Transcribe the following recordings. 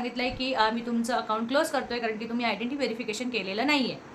सांगितलं आहे की मी तुमचं अकाउंट क्लोज करतो आहे कारण की तुम्ही आयडेंटिटी व्हेरिफिकेशन केलेलं नाही आहे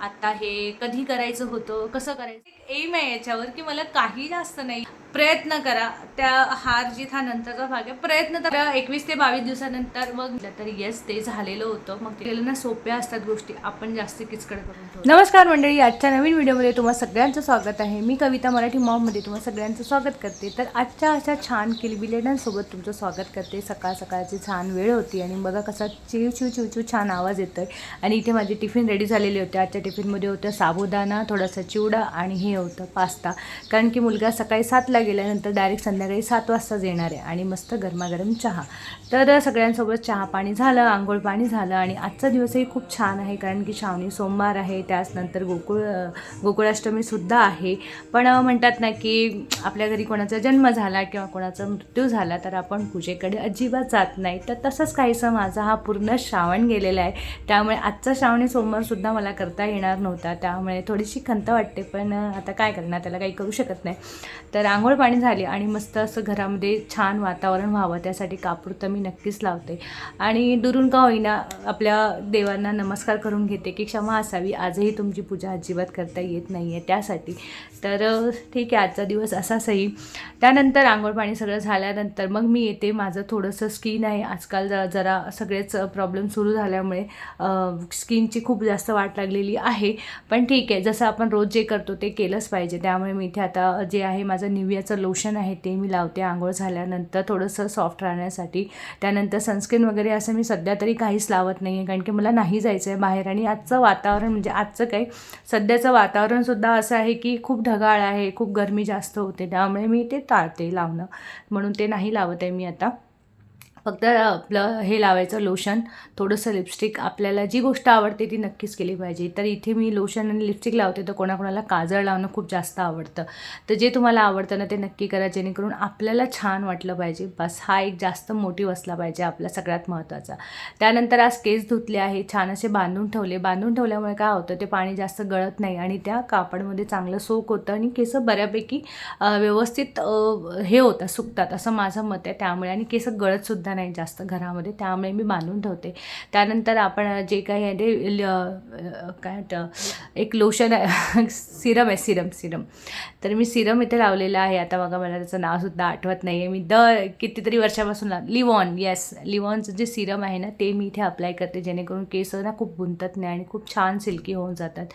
आता हे कधी करायचं होतं कसं करायचं? एक एम आहे याच्यावर की मला काही जास्त नाही. प्रयत्न करा. त्या हार जीत हा नंतरचा भाग आहे. प्रयत्न तर एकवीस ते बावीस दिवसानंतर मग तर येस ते झालेलं होतं. मग ते केलं ना सोप्या असतात गोष्टी. आपण जास्त किचकड करून नमस्कार मंडळी. आजच्या नवीन व्हिडिओमध्ये तुम्हाला सगळ्यांचं स्वागत आहे. मी कविता मराठी मॉममध्ये तुम्हाला सगळ्यांचं स्वागत करते. तर आजच्या अशा छान किलबिलेडांसोबत तुमचं स्वागत करते. सकाळ सकाळची छान वेळ होती आणि बघा कसा चिव चिव चिव चिव छान आवाज येतोय. आणि इथे माझे टिफिन रेडी झालेले होते. आजच्या टिफिनमध्ये होतं साबुदाणा थोडासा चिवडा आणि हे होतं पास्ता. कारण की मुलगा सकाळी सातला गेल्यानंतर डायरेक्ट संध्याकाळी सात वाजताच येणार आहे आणि मस्त गरमागरम चहा. तर सगळ्यांसोबत चहा पाणी झालं आंघोळ पाणी झालं आणि आजचा दिवसही खूप छान आहे कारण की श्रावणी सोमवार आहे त्याचनंतर गोकुळ गोकुळाष्टमीसुद्धा आहे. पण म्हणतात ना की आपल्या घरी कोणाचा जन्म झाला किंवा कोणाचा मृत्यू झाला तर आपण पूजेकडे अजिबात जात नाही. तर तसंच काहीसं माझा हा पूर्ण श्रावण गेलेला आहे. त्यामुळे आजचा श्रावणी सोमवारसुद्धा मला करता येणार नव्हता. त्यामुळे थोडीशी खंत वाटते पण आता काय करणार? त्याला काही करू शकत नाही. तर आंघोळ पाणी झाली आणि मस्त असं घरामध्ये छान वातावरण व्हावं त्यासाठी कापूर तर मी नक्कीच लावते. आणि दुरून का होईना आपल्या देवांना नमस्कार करून घेते की क्षमा असावी. आजही तुमची पूजा अजिबात करता येत नाही आहे त्यासाठी. तर ठीक आहे आजचा दिवस असाचही त्यानंतर आंघोळ पाणी सगळं झाल्यानंतर मग मी येते. माझं थोडंसं स्किन आहे. आजकाल ज- जरा सगळेच प्रॉब्लेम सुरू झाल्यामुळे स्किनची खूप जास्त वाट लागलेली आहे. पण ठीक आहे जसं आपण रोज जे करतो ते केलंच पाहिजे. त्यामुळे मी इथे आता जे आहे माझं निव्याचं लोशन आहे ते मी लावते आंघोळ झाल्यानंतर थोडंसं सॉफ्ट राहण्यासाठी. त्यानंतर सनस्क्रीन वगैरे असं मी सध्या तरी काहीच लावत नाही आहे कारण की मला नाही जायचं आहे बाहेर. आणि आजचं वातावरण म्हणजे आजचं काही सध्याचं वातावरणसुद्धा असं आहे की खूप ढगाळ आहे खूप गरमी जास्त होते. त्यामुळे मी ते टाळते लावणं. म्हणून ते नाही लावत आहे मी आता. फक्त आपलं हे लावायचं लोशन थोडंसं लिपस्टिक आपल्याला जी गोष्ट आवडते ती नक्कीच केली पाहिजे. तर इथे मी लोशन आणि लिपस्टिक लावते तर कोणाकोणाला काजळ लावणं खूप जास्त आवडतं. तर जे तुम्हाला आवडतं ना ते नक्की करा जेणेकरून आपल्याला छान वाटलं पाहिजे. बस हा एक जास्त मोटिव्ह असला पाहिजे आपला सगळ्यात महत्त्वाचा त्यानंतर आज केस धुतले आहे छान असे बांधून ठेवले. बांधून ठेवल्यामुळे काय होतं ते पाणी जास्त गळत नाही आणि त्या कापडमध्ये चांगलं सोक होतं आणि केस बऱ्यापैकी व्यवस्थित हे होतात सुकतात असं माझं मत आहे. त्यामुळे आणि केस गळतसुद्धा नाही जास्त घरामध्ये त्यामुळे मी बांधून ठेवते. त्यानंतर आपण जे काही आहे ते ल- काय एक लोशन आहे सिरम आहे सिरम सिरम तर मी सिरम इथे लावलेलं आहे. आता बघा मला त्याचं नावसुद्धा आठवत नाही आहे मी दर कितीतरी वर्षापासून लाव लिवॉन येस लिवॉनचं जे सिरम आहे ना ते मी इथे अप्लाय करते. जेणेकरून केस ना खूप गुंतत नाही आणि खूप छान सिल्की होऊन जातात.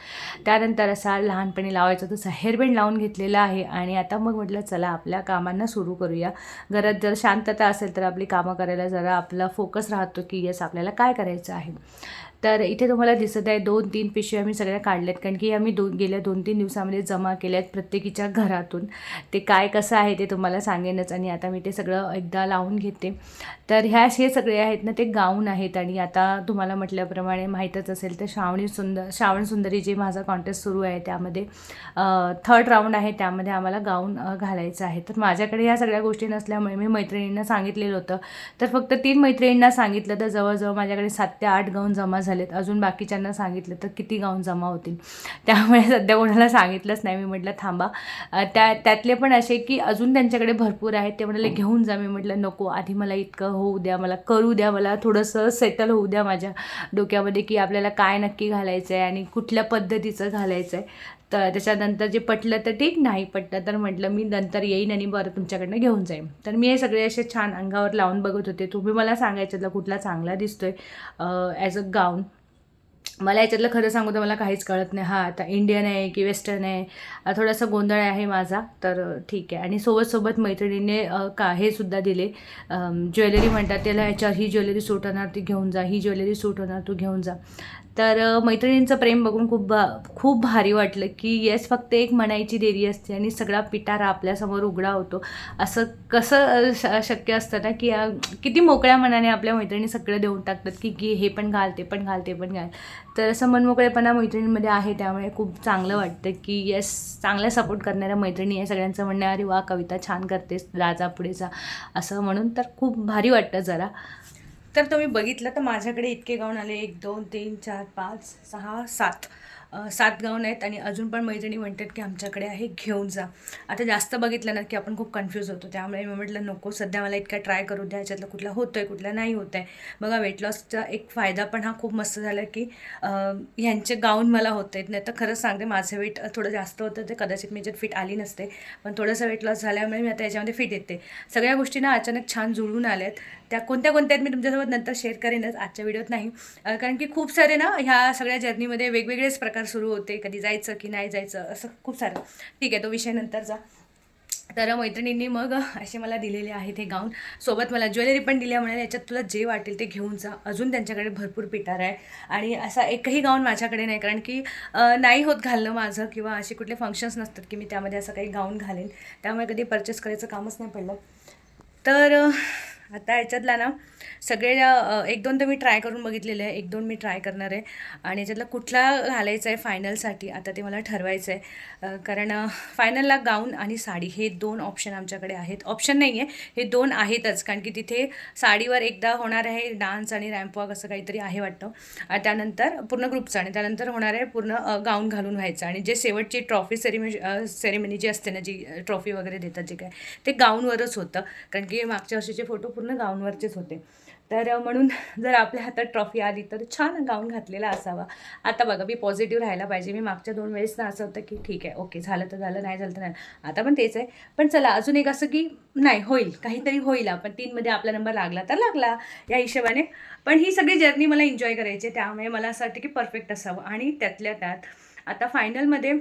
त्यानंतर असा लहानपणी लावायचा तसा हेअरबँड लावून घेतलेला आहे. आणि आता मग म्हटलं चला आपल्या कामांना सुरू करूया. घरात जर शांतता असेल तर आपली कामं करायला जरा आपला फोकस राहतो की येस आपल्याला काय करायचं आहे? तर इथे तुम्हाला दिसत आहे दोन तीन पिशव्या मी सगळ्या काढल्यात कारण की आम्ही दोन गेल्या दोन तीन दिवसामध्ये जमा केल्या आहेत प्रत्येकीच्या घरातून. ते काय कसं आहे ते तुम्हाला सांगेनच आणि आता मी ते सगळं एकदा लावून घेते. तर ह्या हे सगळे आहेत ना ते गाऊन आहेत आणि आता तुम्हाला म्हटल्याप्रमाणे माहीतच असेल तर श्रावणी सुंदर श्रावण सुंदरी जे माझा कॉन्टेस्ट सुरू आहे त्यामध्ये थर्ड राऊंड आहे त्यामध्ये आम्हाला गाऊन घालायचं आहे. तर माझ्याकडे ह्या सगळ्या गोष्टी नसल्यामुळे मी मैत्रिणींना सांगितलेलं होतं. तर फक्त तीन मैत्रिणींना सांगितलं तर जवळजवळ माझ्याकडे सात ते आठ गाऊन जमा झालेत. अजून बाकीच्यांना सांगितलं तर किती गाऊन जमा होतील. त्यामुळे सध्या कोणाला सांगितलंच नाही. मी म्हटलं थांबा. त्या त्यातले पण असे की अजून त्यांच्याकडे भरपूर आहेत. ते म्हणाले घेऊन जा. मी म्हटलं नको. आधी मला इतकं होऊ द्या. मला करू द्या. मला थोडंसं सेटल होऊ द्या माझ्या डोक्यामध्ये की आपल्याला काय नक्की घालायचं आहे आणि कुठल्या पद्धतीचं घालायचं आहे तर त्याच्यानंतर जे पटलं तर ठीक नाही पटलं तर म्हटलं मी नंतर येईन आणि बरं तुमच्याकडनं घेऊन जाईन. तर मी हे सगळे असे छान अंगावर लावून बघत होते. तुम्ही मला सांगायच्यातला कुठला चांगला दिसतोय ॲज अ गाऊन मला याच्यातलं खरं सांगू तर मला काहीच कळत नाही. हा आता इंडियन आहे की वेस्टर्न आहे. थोडासा गोंधळ आहे माझा तर ठीक आहे. आणि सोबत सोबत मैत्रिणीने का हे सुद्धा दिले. ज्वेलरी म्हणतात त्याला याच्यावर ही ज्वेलरी सूट होणार ती घेऊन जा. ही ज्वेलरी सूट होणार तू घेऊन जा. तर मैत्रिणींचं प्रेम बघून खूप भा- खूप भारी वाटलं की येस फक्त एक म्हणायची देरी असते आणि सगळा पिटारा आपल्यासमोर उघडा होतो. असं कसं शक्य असतं ना की किती मोकळ्या मनाने आपल्या मैत्रिणी सगळं देऊन टाकतात की की हे पण घाल ते पण घाल ते पण घाल. तर असं मनमोकळेपणा मैत्रिणींमध्ये आहे त्यामुळे खूप चांगलं वाटतं की येस चांगला सपोर्ट करणाऱ्या मैत्रिणी आहे. सगळ्यांचं म्हणणं अरे वा कविता छान करतेस राजा पुढेचा असं म्हणून तर खूप भारी वाटतं जरा. तर तुम्ही बघितलं तर माझ्याकडे इतके गाऊन आले. एक दोन तीन चार पाच सहा सात. सात गाऊन आहेत आणि अजून पण मैत्रिणी म्हणतात की आमच्याकडे आहे घेऊन जा. आता जास्त बघितलं ना की आपण खूप कन्फ्यूज होतो. त्यामुळे मी म्हटलं नको सध्या मला इतका ट्राय करू द्या. याच्यातलं कुठला होतं आहे कुठला नाही होत आहे बघा वेट लॉसचा एक फायदा पण हा खूप मस्त झाला की ह्यांचे गाऊन मला होत आहेत नाही तर खरंच सांगते माझं वेट थोडं जास्त होतं ते कदाचित मी याच्यात फिट आली नसते. पण थोडंसं वेट लॉस झाल्यामुळे मी आता याच्यामध्ये फिट येते. सगळ्या गोष्टी ना अचानक छान जुळून आल्यात. त्या कोणत्या कोणत्या आहेत मी तुमच्यासोबत नंतर शेअर करेनच आजच्या व्हिडिओत नाही. कारण की खूप सारे ना ह्या सगळ्या जर्नीमध्ये वेगवेगळेच प्रकार सुरू होते. कधी जायचं की नाही जायचं असं खूप सारं. ठीक आहे तो विषय नंतरचा तर मैत्रिणींनी मग असे मला दिलेले आहेत हे गाऊन सोबत मला ज्वेलरी पण दिल्या म्हणाले याच्यात तुला जे वाटेल ते घेऊन जा. अजून त्यांच्याकडे भरपूर पिटार आहे. आणि असा एकही गाऊन माझ्याकडे नाही कारण की नाही होत घालणं माझं किंवा असे कुठले फंक्शन्स नसतात की मी त्यामध्ये असं काही गाऊन घालेन. त्यामुळे कधी परचेस करायचं कामच नाही पडलं. तर आता याच्यातला ना सगळे एक दोन तर मी ट्राय करून बघितलेले आहे. एक दोन मी ट्राय करणार आहे. आणि याच्यातला कुठला घालायचा आहे फायनलसाठी आता ते मला ठरवायचं आहे. कारण फायनलला गाऊन आणि साडी हे दोन ऑप्शन आमच्याकडे आहेत. ऑप्शन नाही आहे हे दोन आहेतच. कारण की तिथे साडीवर एकदा होणार आहे डान्स आणि रॅम्पवॉक असं काहीतरी आहे वाटतं. आणि त्यानंतर पूर्ण ग्रुपचं आणि त्यानंतर होणार आहे पूर्ण गाऊन घालून व्हायचं. आणि जे शेवटची ट्रॉफी सेरेमनी सेरेमनी जी असते ना जी ट्रॉफी वगैरे देतात जे काय ते गाऊनवरच होतं. कारण की मागच्या वर्षीचे फोटो पूर्ण गाऊनवरचेच होते. तर म्हणून जर आपल्या हातात ट्रॉफी आली तर छान गाऊन घातलेला असावा. आता बघा मी पॉझिटिव्ह राहायला पाहिजे. मी मागच्या दोन वेळेस ना असं होतं की ठीक आहे ओके झालं तर झालं नाही झालं तर नाही. आता पण तेच आहे. पण चला अजून एक असं की नाही होईल. काहीतरी होईल आपण. तीनमध्ये आपला नंबर लागला तर लागला या हिशोबाने. पण ही सगळी जर्नी मला एन्जॉय करायची त्यामुळे मला असं वाटतं की परफेक्ट असावं. आणि त्यातल्या त्यात आता फायनलमध्ये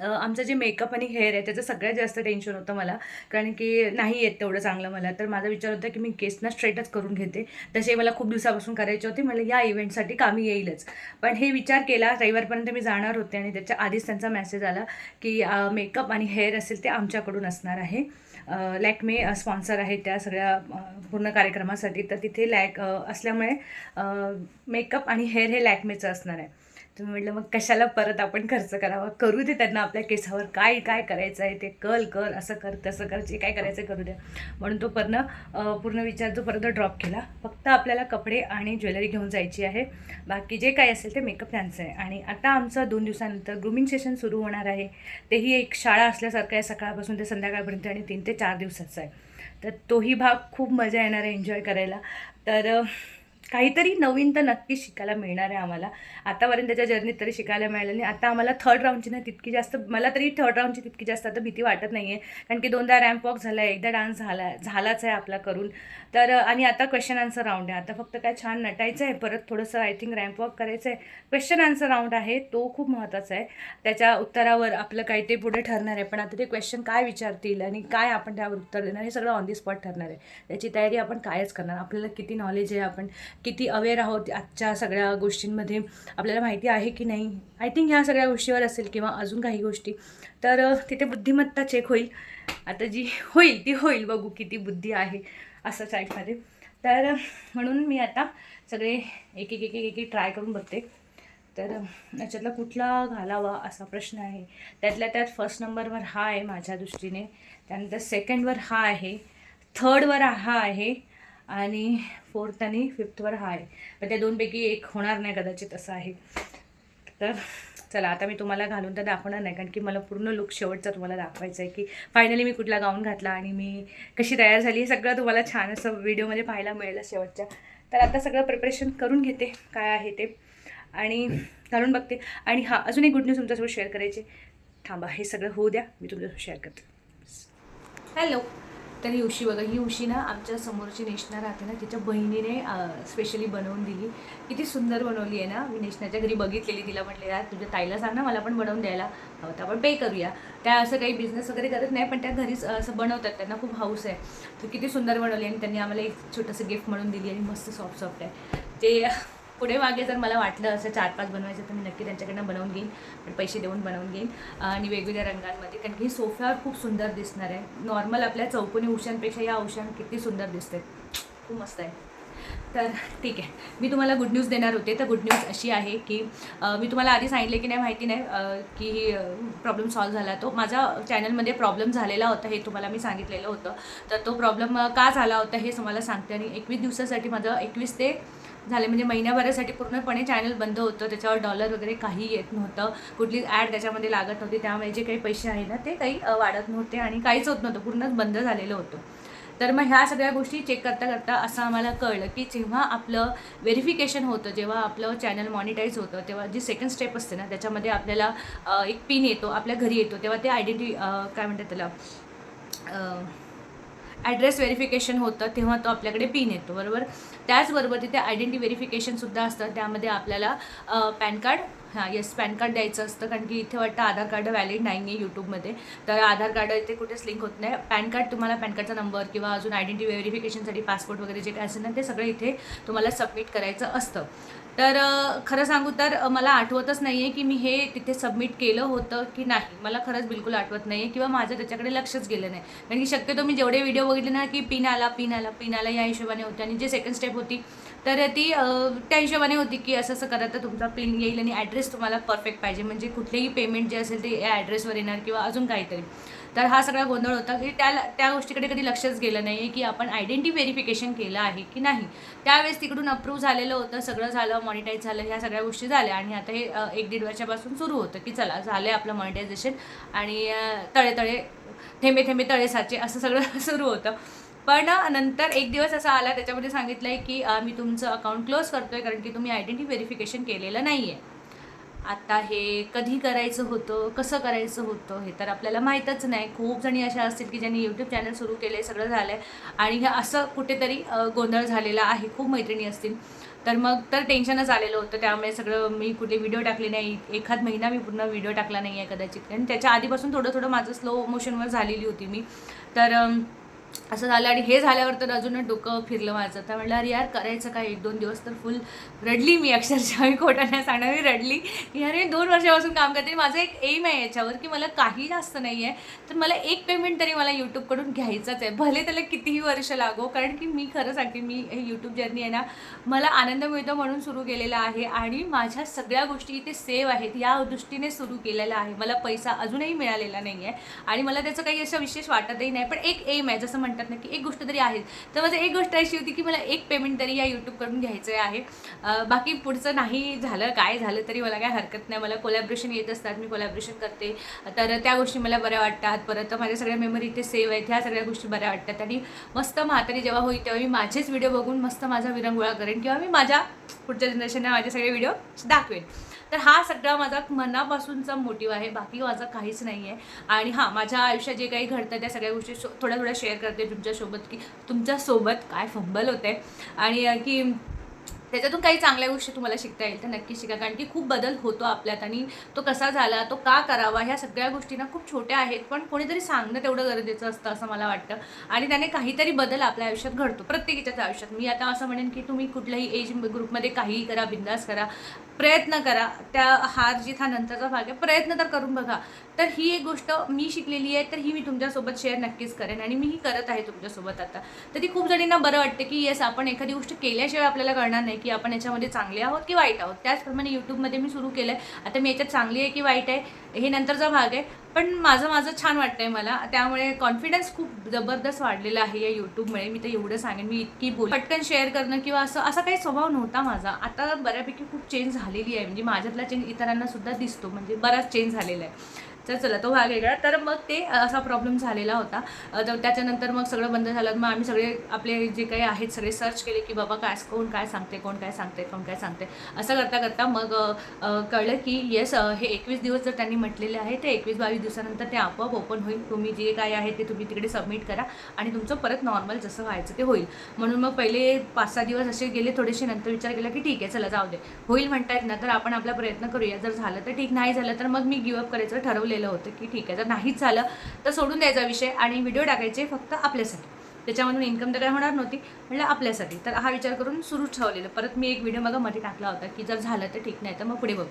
आमचं जे मेकअप आणि हेअर आहे त्याचं सगळ्यात जास्त टेन्शन होतं मला. कारण की नाही येत तेवढं चांगलं मला. तर माझा विचार होता की मी केसना स्ट्रेटच करून घेते. तसे मला खूप दिवसापासून करायचे होते. मला या इव्हेंटसाठी कामी येईलच. पण हे विचार केला. रविवारपर्यंत मी जाणार होते आणि त्याच्या आधीच त्यांचा मेसेज आला की मेकअप आणि हेअर असेल ते आमच्याकडून असणार आहे. लॅकमे स्पॉन्सर आहे त्या सगळ्या पूर्ण कार्यक्रमासाठी. तर तिथे लॅक असल्यामुळे मेकअप आणि हेअर हे लॅकमेचं असणार आहे. तुम्ही म्हटलं मग कशाला परत आपण खर्च करावा? करू दे त्यांना आपल्या केसावर. काय काय करायचं आहे ते? कल कर असं कर तसं कर. जे काय करायचं आहे करू द्या. म्हणून तो पूर्ण पूर्ण विचार जो परत ड्रॉप केला. फक्त आपल्याला कपडे आणि ज्वेलरी घेऊन जायची आहे. बाकी जे काय असेल ते मेकअप त्यांचं आहे. आणि आता आमचं दोन दिवसानंतर ग्रुमिंग सेशन सुरू होणार आहे. तेही एक शाळा असल्यासारखं आहे. सकाळपासून ते संध्याकाळपर्यंत आणि तीन ते चार दिवसाचं आहे. तर तोही भाग खूप मजा येणार आहे. एन्जॉय करायला. तर काहीतरी नवीन तर नक्कीच शिकायला मिळणार आहे आम्हाला. आतापर्यंत त्याच्या जर्नीत तरी शिकायला मिळालं नाही. आता आम्हाला थर्ड राऊंडची नाही तितकी जास्त मला तरी थर्ड राऊंडची तितकी जास्त आता भीती वाटत नाही आहे कारण की दोनदा रॅम्प वॉक झाला आहे एकदा डान्स झाला झालाच आहे आपला करून. तर आणि आता क्वेश्चन आन्सर राऊंड आहे. आता फक्त काय छान नटायचं आहे. परत थोडंसं आय थिंक रॅम्प वॉक करायचं आहे क्वेश्चन आन्सर राऊंड आहे. तो खूप महत्त्वाचा आहे. त्याच्या उत्तरावर आपलं काय ते पुढे ठरणार आहे. पण आता ते क्वेश्चन काय विचारतील आणि काय आपण त्यावर उत्तर देणार हे सगळं ऑन दी स्पॉट ठरणार आहे. त्याची तयारी आपण कायच करणार. आपल्याला किती नॉलेज आहे आपण किती अवेअर आहोत आजच्या सगळ्या गोष्टींमध्ये? आपल्याला माहिती आहे की नाही? आय थिंक ह्या सगळ्या गोष्टीवर असेल किंवा अजून काही गोष्टी. तर तिथे बुद्धिमत्ता चेक होईल. आता जी होईल ती होईल. बघू किती बुद्धी आहे असं टाईपमध्ये तर म्हणून मी आता सगळे एक एक एक एक एक ट्राय करून बघते. तर याच्यातला कुठला घालावा असा प्रश्न आहे. त्यातल्या त्यात फर्स्ट नंबरवर हा आहे माझ्या दृष्टीने. त्यानंतर सेकंडवर हा आहे. थर्डवर हा आहे. आणि फोर्थ आणि फिफ्थवर हा आहे पण त्या दोनपैकी एक होणार नाही कदाचित असं आहे. तर चला आता मी तुम्हाला घालून तर दाखवणार नाही कारण की मला पूर्ण लुक शेवटचा तुम्हाला दाखवायचा आहे की फायनली मी कुठला गाऊन घातला आणि मी कशी तयार झाली हे सगळं तुम्हाला छान असं व्हिडिओमध्ये पाहायला मिळेल शेवटच्या. तर आता सगळं प्रिपरेशन करून घेते काय आहे ते. आणि घालून बघते. आणि हा अजून एक गुड न्यूज तुमच्यासोबत शेअर करायचे थांबा हे सगळं होऊ द्या मी तुमच्यासोबत शेअर करते. हॅलो तर ही उशी बघा ही उशी ना आमच्या समोरची नेशना राहते ना तिच्या बहिणीने स्पेशली बनवून दिली. किती सुंदर बनवली आहे ना मी नेशनाच्या घरी बघितलेली तिला म्हटले यार तुझ्या ताईला सांग ना मला पण बनवून द्यायला. हवं तर आपण पे करूया. त्या असं काही बिझनेस वगैरे करत नाही पण त्या घरीच असं बनवतात. त्यांना खूप हाऊस आहे. तर किती सुंदर बनवली आणि त्यांनी आम्हाला एक छोटंसं गिफ्ट म्हणून दिली आणि मस्त सॉफ्ट सॉफ्ट आहे. ते पुढे मागे जर मला वाटलं असं चार पाच बनवायचं तर मी नक्की त्यांच्याकडनं बनवून घेईन. पण पैसे देऊन बनवून घेईन. आणि वेगवेगळ्या रंगांमध्ये कारण की सोफ्यावर खूप सुंदर दिसणार आहे. नॉर्मल आपल्या चौकोनी उशांपेक्षा या उशां किती सुंदर दिसते खूप मस्त आहे. तर ठीक आहे. मी तुम्हाला गुड न्यूज देणार होते. तर गुड न्यूज अशी आहे की मी तुम्हाला आधी सांगितले की नाही माहिती नाही की की प्रॉब्लेम सॉल्व झाला तो. माझा चॅनलमध्ये प्रॉब्लेम झालेला होता हे तुम्हाला मी सांगितलेलं होतं. तर तो प्रॉब्लेम का झाला होता हे तुम्हाला सांगते. आणि एकवीस दिवसासाठी माझं एकवीस ते झाले. म्हणजे महिन्याभरासाठी पूर्णपणे चॅनल बंद होतं. त्याच्यावर डॉलर वगैरे काही येत नव्हतं. कुठली ॲड त्याच्यामध्ये लागत नव्हती. त्यामुळे जे काही पैसे आहे ना ते काही वाढत नव्हते आणि काहीच होत नव्हतं. पूर्णच बंद झालेलं होतं. तर मग ह्या सगळ्या गोष्टी चेक करता करता असं आम्हाला कळलं की जेव्हा आपलं व्हेरिफिकेशन होतं जेव्हा आपलं चॅनल मॉनिटाईज होतं तेव्हा जी सेकंड स्टेप असते ना त्याच्यामध्ये आपल्याला एक पिन येतो आपल्या घरी येतो तेव्हा ते आयडेंटी काय म्हणतात त्याला ॲड्रेस व्हेरिफिकेशन होतं तेव्हा तो आपल्याकडे पिन येतो बरोबर? त्याचबरोबर तिथे आयडेंटी व्हेरिफिकेशनसुद्धा असतं त्यामध्ये आपल्याला पॅन कार्ड हां येस पॅन कार्ड द्यायचं असतं कारण की इथे वाटतं आधार कार्ड व्हॅलिड नाही आहे यूट्यूबमध्ये. तर आधार कार्ड इथे कुठेच लिंक होत नाही. पॅन कार्ड तुम्हाला पॅन कार्डचा नंबर किंवा अजून आयडेंटी व्हेरिफिकेशनसाठी पासपोर्ट वगैरे जे काय असेल ना ते सगळं इथे तुम्हाला सबमिट करायचं असतं. तर खरं सांगू तर मला आठवतच नाही आहे की मी हे तिथे सबमिट केलं होतं की नाही. मला खरंच बिलकुल आठवत नाही आहे किंवा माझं त्याच्याकडे लक्षच गेलं नाही. कारण की शक्यतो मी जेवढे व्हिडिओ बघितले ना की पिन आला पिन आला पिन आला या हिशोबाने होते. आणि जे सेकंड स्टेप होती तर ती त्या हिशोबाने होती की असं असं करा तर तुमचा पिन येईल आणि ॲड्रेस तुम्हाला परफेक्ट पाहिजे. म्हणजे कुठलेही पेमेंट जे असेल ते या ॲड्रेसवर येणार किंवा अजून काहीतरी. तर हा सगळा गोंधळ होता की त्या त्या गोष्टीकडे कधी लक्षच गेलं नाही आहे की आपण आयडेंटी व्हेरिफिकेशन केलं आहे की नाही. त्यावेळेस तिकडून अप्रूव्ह झालेलं होतं सगळं झालं मॉनिटाईज झालं ह्या सगळ्या गोष्टी झाल्या आणि आता हे एक दीड वर्षापासून सुरू होतं की चला झालं आपलं मॉनिटायझेशन आणि तळे तळे थेंबे थेंबे तळे साचे असं सगळं सुरू होतं. पण नंतर एक दिवस असा आला त्याच्यामध्ये सांगितलं आहे की मी तुमचं अकाउंट क्लोज करतो आहे कारण की तुम्ही आयडेंटिटी व्हेरिफिकेशन केलेलं नाही आहे आता हे कधी करायचं होतं कसं करायचं होतं हे तर आपल्याला माहीतच नाही. खूप जणी अशा असतील की ज्यांनी यूट्यूब चॅनल सुरू केले सगळं झालं आहे आणि हे असं कुठेतरी गोंधळ झालेला आहे. खूप मैत्रिणी असतील. तर मग तर टेन्शनच आलेलं होतं. त्यामुळे सगळं मी कुठे व्हिडिओ टाकले नाही. एखाद महिना मी पूर्ण व्हिडिओ टाकला नाही आहे कदाचित. आणि त्याच्या आधीपासून थोडं थोडं माझं स्लो मोशनवर झालेली होती मी. तर असं झालं आणि हे झाल्यावर तर अजूनच डोकं फिरलं माझं. तर म्हटलं अरे यार करायचं काय? एक दोन दिवस तर फुल रडली मी अक्षरशः. मी खोटं नाही सांगणार मी रडली. की अरे दोन वर्षापासून काम करते. माझं एक एम आहे याच्यावर की मला काही जास्त नाही आहे तर मला एक पेमेंट तरी मला यूट्यूबकडून घ्यायचंच आहे. भले त्याला कितीही वर्ष लागो कारण की मी खरं सांगते मी हे यूट्यूब जर्नी आहे ना मला आनंद मिळतो म्हणून सुरू केलेला आहे. आणि माझ्या सगळ्या गोष्टी इथे सेव्ह आहेत या दृष्टीने सुरू केलेलं आहे. मला पैसा अजूनही मिळालेला नाही आहे आणि मला त्याचं काही असं विशेष वाटतही नाही. पण एक एम आहे. जसं म्हणतात ना की एक गोष्ट तरी आहे तर माझं एक गोष्ट अशी होती की मला एक पेमेंट तरी या यूट्यूबकडून घ्यायचं आहे. बाकी पुढचं नाही झालं काय झालं तरी मला काय हरकत नाही. मला कोलॅब्रेशन येत असतात मी कोलॅब्रेशन करते. तर त्या गोष्टी मला बऱ्या वाटतात. परत माझ्या सगळ्या मेमरी इथे सेव्ह आहेत ह्या सगळ्या गोष्टी बऱ्या वाटतात. आणि मस्त म्हातारी जेव्हा होईल तेव्हा मी माझेच व्हिडिओ बघून मस्त माझा विरंगुळा करेन किंवा मी माझ्या पुढच्या जनरेशनला माझे सगळे व्हिडिओ दाखवेन. तर हा सगळा माझा मनापासूनचा मोटिव्ह आहे. बाकी माझा काहीच नाही आहे आणि हां माझ्या आयुष्यात जे काही घडतं त्या सगळ्या गोष्टी थोड्या थोड्या शेअर करते तुमच्यासोबत की तुमच्यासोबत काय फंबल होते आणि की त्याच्यातून काही चांगल्या गोष्टी तुम्हाला शिकता येईल तर नक्की शिका. कारण की खूप बदल होतो आपल्यात आणि तो कसा झाला तो का करावा ह्या सगळ्या गोष्टींना खूप छोट्या आहेत पण कोणीतरी सांगणं तेवढं गरजेचं असतं असं मला वाटतं. आणि त्याने काहीतरी बदल आपल्या आयुष्यात घडतो प्रत्येकीच्याच आयुष्यात. मी आता असं म्हणेन की तुम्ही कुठल्याही एज ग्रुपमध्ये काहीही करा बिंदास करा प्रयत्न करा. त्या हार जीत हा नंतरचा भाग आहे. प्रयत्न तर करून बघा. तर ही एक गोष्ट मी शिकलेली आहे तर ही मी तुमच्यासोबत शेअर नक्कीच करेन आणि मी ही करत आहे तुमच्यासोबत आता. तर ती खूप जणींना बरं वाटतं की येस आपण एखादी गोष्ट केल्याशिवाय आपल्याला कळणार नाही की आपण याच्यामध्ये चांगले आहोत की वाईट आहोत? त्याचप्रमाणे यूट्यूबमध्ये मी सुरू केलं आहे आता मी याच्यात चांगली आहे की वाईट आहे हे नंतरचा भाग आहे. पण माझं माझं छान वाटतंय मला. त्यामुळे कॉन्फिडन्स खूप जबरदस्त वाढलेला आहे या यूट्यूबमुळे मी तर एवढं सांगेन. मी इतकी बोल पटकन शेअर करणं किंवा असं असा काही स्वभाव नव्हता माझा. आता बऱ्यापैकी खूप चेंज झालेली आहे. म्हणजे माझ्यातला चेंज इतरांना सुद्धा दिसतो. म्हणजे बराच चेंज झालेला आहे. तर चला तो भाग वेगळा. तर मग ते असा प्रॉब्लेम झालेला होता. तर त्याच्यानंतर मग सगळं बंद झालं. मग आम्ही सगळे आपले जे काही आहेत सगळे सर्च केले की बाबा काय कोण काय सांगते कोण काय सांगते कोण काय सांगते. असं करता करता मग कळलं की येस हे एकवीस दिवस जर त्यांनी म्हटलेले आहे ते एकवीस बावीस दिवसानंतर ते आपोआप ओपन होईल. तुम्ही जे काय आहे ते तुम्ही तिकडे सबमिट करा आणि तुमचं परत नॉर्मल जसं व्हायचं ते होईल. म्हणून मग पहिले पाच सहा दिवस असे गेले थोडेसे नंतर विचार केला की ठीक आहे चला जाऊ दे. होईल म्हणतायत ना तर आपण आपला प्रयत्न करूया. जर झालं तर ठीक नाही झालं तर मग मी गिवअप करायचं ठरवलेलं होतं की ठीक आहे जर नाहीच झालं तर सोडून द्यायचा विषय आणि व्हिडिओ टाकायचे फक्त आपल्यासाठी. त्याच्यामधून इन्कम तर काय होणार नव्हती म्हटलं आपल्यासाठी. तर हा विचार करून सुरूच ठेवलेलं. परत मी एक व्हिडिओ मग मध्ये टाकला होता की जर झालं तर ठीक नाही तर मग पुढे बघू.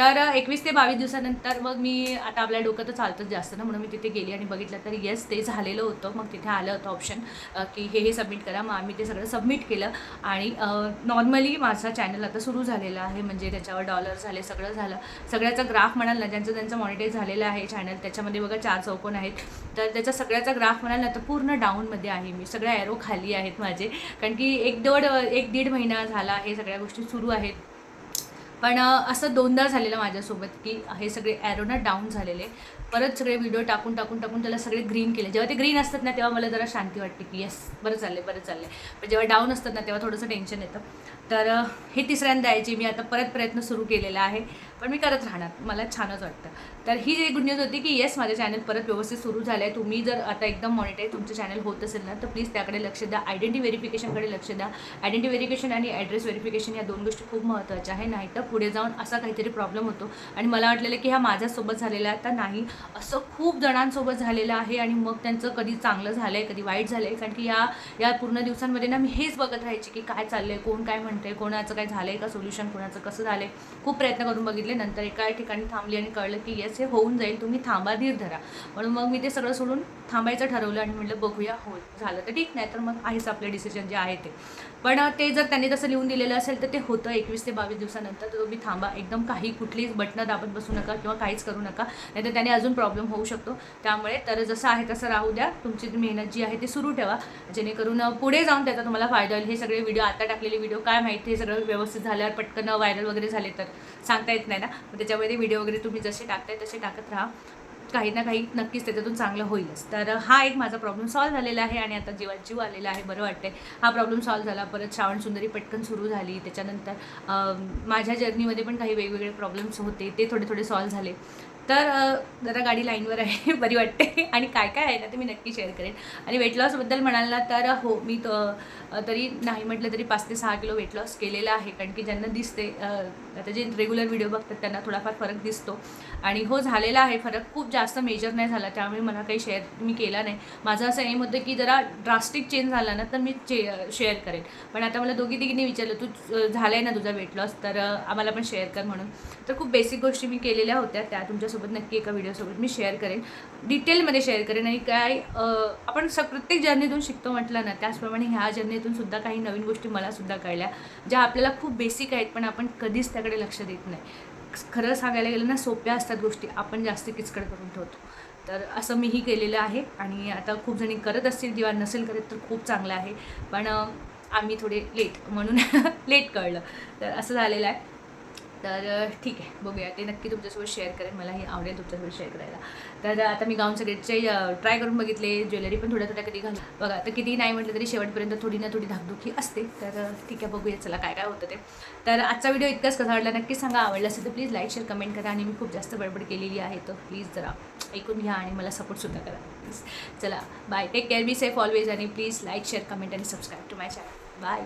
तर एकवीस ते बावीस दिवसानंतर मग मी आता आपल्या डोकं तर चालतंच जास्त ना म्हणून मी तिथे गेली आणि बघितलं तर येस ते झालेलं होतं. मग तिथे आलं होतं ऑप्शन की हे हे सबमिट करा. मग आम्ही ते सगळं सबमिट केलं आणि नॉर्मली माझा चॅनल आता सुरू झालेला आहे. म्हणजे त्याच्यावर डॉलर झाले सगळं झालं. सगळ्याचा ग्राफ म्हणाल ना ज्यांचं त्यांचं मॉनिटाईज झालेलं आहे चॅनल त्याच्यामध्ये बघा चार चौकोन आहेत. तर त्याचा सगळ्याचा ग्राफ म्हणाल ना तर पूर्ण डाऊनमध्ये आहे मी. सगळ्या ॲरो खाली आहेत माझे. कारण की एक दोड एक दीड महिना झाला हे सगळ्या गोष्टी सुरू आहेत. पण असं दोनदा झालेलं माझ्यासोबत की हे सगळे ॲरोना डाऊन झालेले. परत सगळे व्हिडिओ टाकून टाकून टाकून त्याला सगळे ग्रीन केले. जेव्हा ते ग्रीन असतात ना तेव्हा मला जरा शांती वाटते की येस बरं चाललं बरं चाललं पण जेव्हा डाऊन असतात ना तेव्हा थोडंसं टेन्शन येतं. तर हे तिसऱ्यांदा आहे जे मी आता परत प्रयत्न सुरू केलेला आहे पण मी करत राहणार मला छानच वाटतं. तर ही जी गुड न्यूज होती की येस माझं चॅनल परत व्यवस्थित सुरू झालं आहे तुम्ही जर आता एकदम मॉनिटाईज तुमचं चॅनल होत असेल ना तर प्लीज त्याकडे लक्ष द्या आयडेंटी व्हेरिफिकेशनकडे लक्ष द्या. आयडेंटी व्हेरिफिकेशन आणि ॲड्रेस व्हेरिफिकेशन या दोन गोष्टी खूप महत्त्वाच्या आहे नाही तर पुढे जाऊन असा काहीतरी प्रॉब्लेम होतो. आणि मला वाटलेलं की हा माझ्यासोबत झालेला आहे तर नाही असं खूप जणांसोबत झालेलं आहे आणि मग त्यांचं कधी चांगलं झालं आहे कधी वाईट झालं आहे कारण की या या पूर्ण दिवसांमध्ये ना मी हेच बघत राहायची की काय चाललं आहे कोण काय म्हणतंय कोणाचं काय झालं आहे का सोल्युशन कोणाचं कसं झालं आहे खूप प्रयत्न करून बघितले. नंतर एका ठिकाणी थांबली आणि कळलं की येस हे होऊन जाईल तुम्ही थांबा धीर धरा. म्हणून मग मी ते सगळं सोडून थांबायचं ठरवलं आणि म्हटलं बघूया हो झालं तर ठीक नाही तर मग आहेच आपलं डिसिजन जे आहे ते. पण ते जर त्यांनी तसं लिहून दिलेलं असेल तर ते होतं एकवीस ते बावीस दिवसानंतर तर तुम्ही थांबा. एकदम काही कुठलीच बटणं दाबत बसू नका किंवा काहीच करू नका. नाही तर त्याने अजून प्रॉब्लेम होऊ शकतो. त्यामुळे तर जसं आहे तसं राहू द्या. तुमची मेहनत जी आहे ती सुरू ठेवा. जेणेकरून पुढे जाऊन त्याचा तुम्हाला फायदा होईल. हे सगळे व्हिडिओ आता टाकलेले व्हिडिओ काय माहिती हे सगळं व्यवस्थित झाल्यावर पटकन व्हायरल वगैरे झाले तर सांगता येत नाही ना. मग त्याच्यामध्ये व्हिडिओ वगैरे तुम्ही जसे टाकताय तसे टाकत राहा. काही ना काही नक्कीच त्याच्यातून चांगलं होईलच. तर हा एक माझा प्रॉब्लेम सॉल्व्ह झालेला आहे आणि आता जीवात जीव आलेला आहे बरं वाटतंय. हा प्रॉब्लेम सॉल्व्ह झाला परत श्रावण सुंदरी पटकन सुरू झाली. त्याच्यानंतर माझ्या जर्नीमध्ये पण काही वेगवेगळे प्रॉब्लेम्स होते ते थोडे थोडे सॉल्व्ह झाले. तर जरा गाडी लाईनवर आहे बरी वाटते. आणि काय काय आहे ना ते मी नक्की शेअर करेन. आणि वेट लॉसबद्दल म्हणाल ना तर हो मी त तरी नाही म्हटलं तरी पाच ते सहा किलो वेट लॉस केलेला आहे. कारण की ज्यांना दिसते आता जे रेग्युलर व्हिडिओ बघतात त्यांना थोडाफार फरक दिसतो. आणि हो झालेला आहे फरक. खूप जास्त मेजर नाही झाला. त्यामुळे मला काही शेअर मी केला नाही. माझं असं एम होतं की जरा ड्रास्टिक चेंज झाला ना तर मी चे शेअर करेन. पण आता मला दोघी तिघींनी विचारलं तू झालं आहे ना तुझा वेट लॉस तर आम्हाला पण शेअर कर म्हणून. तर खूप बेसिक गोष्टी मी केलेल्या होत्या. त्या तुमच्यासोबत नक्की एका व्हिडिओसोबत मी शेअर करेन. डिटेलमध्ये शेअर करेन. आणि काय आपण स प्रत्येक जर्नीतून शिकतो म्हटलं ना त्याचप्रमाणे ह्या जर्नीतून सुद्धा काही नवीन गोष्टी मलासुद्धा कळल्या ज्या आपल्याला खूप बेसिक आहेत पण आपण कधीच त्याकडे लक्ष देत नाही. खरं सांगायला गेलं ना सोप्या असतात गोष्टी. आपण जास्त किचकट करून ठेवतो. तर असं मीही केलेलं आहे. आणि आता खूप जणी करत असतील किंवा नसेल करत तर खूप चांगलं आहे. पण आम्ही थोडे लेट म्हणून लेट कळलं. तर असं झालेलं आहे. तर ठीक आहे. बघूया. ते नक्की तुमच्यासोबत शेअर करेन. मलाही आवडेल तुमच्यासोबत शेअर करायला. तर आता मी गाऊन सगळ्याचे ट्राय करून बघितले. ज्वेलरी पण थोड्या थोड्या कधी घालू. बघा तर किती नाही म्हटलं तरी शेवटपर्यंत थोडी ना थोडी धाकधुकी असते. तर ठीक आहे. बघूया चला काय काय होतं ते. तर आजचा व्हिडिओ इतकाच कसा आवडला नक्कीच सांगा. आवडला असेल तर प्लीज लाईक शेअर कमेंट करा. आणि मी खूप जास्त बडबड केलेली आहे तर प्लीज जरा ऐकून घ्या आणि मला सपोर्टसुद्धा करा. प्लीज चला. Bye take care be safe always आणि प्लीज लाईक शेअर कमेंट आणि subscribe to my channel bye